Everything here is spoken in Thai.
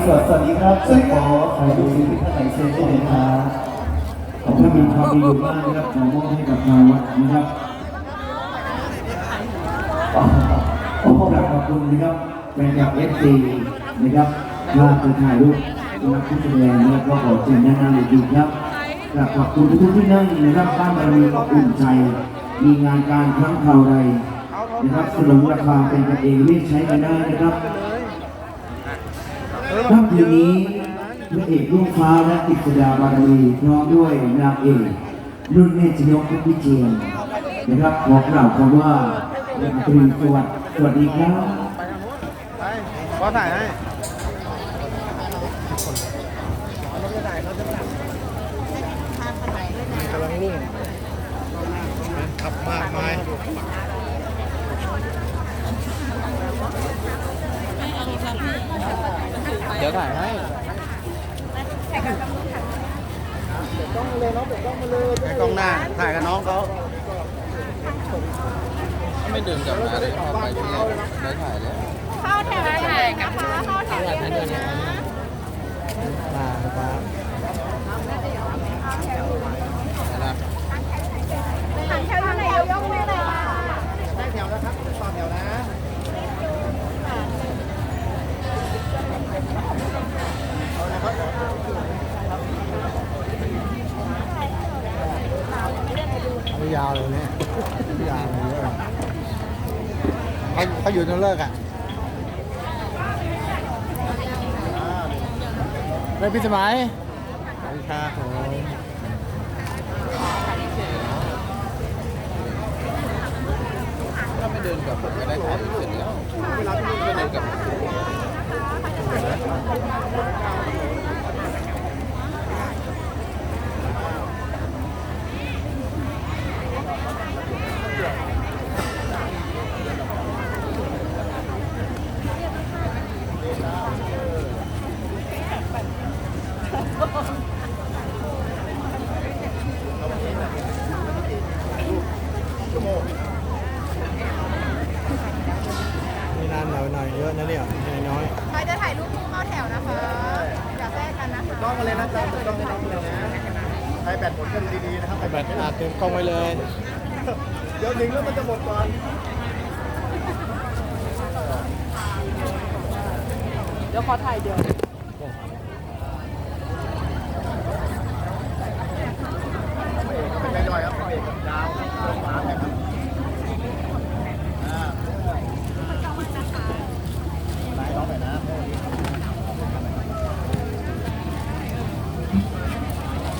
ดีสวัสดีครับสวัสดีครับขอดูชีวิตท่านไหนเชิญได้เลยครับขอบคุณมีความดีอยู่มากนะครับขอมอบให้กับทางวัดนะครับขอขอบคุณขอบคุณนะครับแฟนคลับเอฟซีนะครับถ้าจะถ่ายรูปนักผู้แสดงนะครับก็ขอเชิญด้านหน้าเลยดีครับกราบขอบคุณทุกที่นั่งนะครับบ้านบารมีอบอุ่นใจ มีงานการครั้งคราวใดนะครับสนุนราคาเป็นกันเองเรียกใช้กันได้นะครับ ค่ำคืนนี้พระเอกลูกฟ้าและกิษดาบารมีพร้อมด้วยนางเอกรุ่นเนตรชนกพิเชียนนะครับขอกล่าวคำว่าตรีสวัสดิ์สวัสดีครับขอถ่ายให้กำลังรุ่งขับมากมายเดี๋ ยวถ่ายให้ถ่ายกล้องเลยน้องเปิดกล้องมาเลยถ่ายกล้องหน้าถ่ายกับน้องเขา ไม่เดินกลับมาเลยเอาไปที่ได้ถ่ายแล้ว เข้าแถวใหญ่นะคะเข้าแถวเยอะๆนะ มาครับ นะ หันแถวไหนยกมือเลยค่ะ ได้แถวนะครับต่อแถวนะ ไม่ยาวเลยเนี่ยยาวเลยเขาเขาอยู่จนเลิกอะได้พี่สมัยสวัสดีครับผมถ้าไม่เดินกับผมก็ได้ถ่ายเสร็จแล้วไม่เดินกับผมามหน่อยหน่อยเยอะนะเนี่ยน้อยใครจะถ่ายรูปคู่เข้าแถวนะคะอย่าแทรกกันนะคะต้องมาเลยนะจ๊ะต้องมาเลยนะใครแบตหมดก็ดีๆนะครับใครแบตอาเตรียมกล้องไว้เลย เดี๋ยวหนึ่งแล้วมันจะหมดก่อนเดี๋ยวขอถ่ายเดียวเป็นไงหน่อยครับเอกกับดาว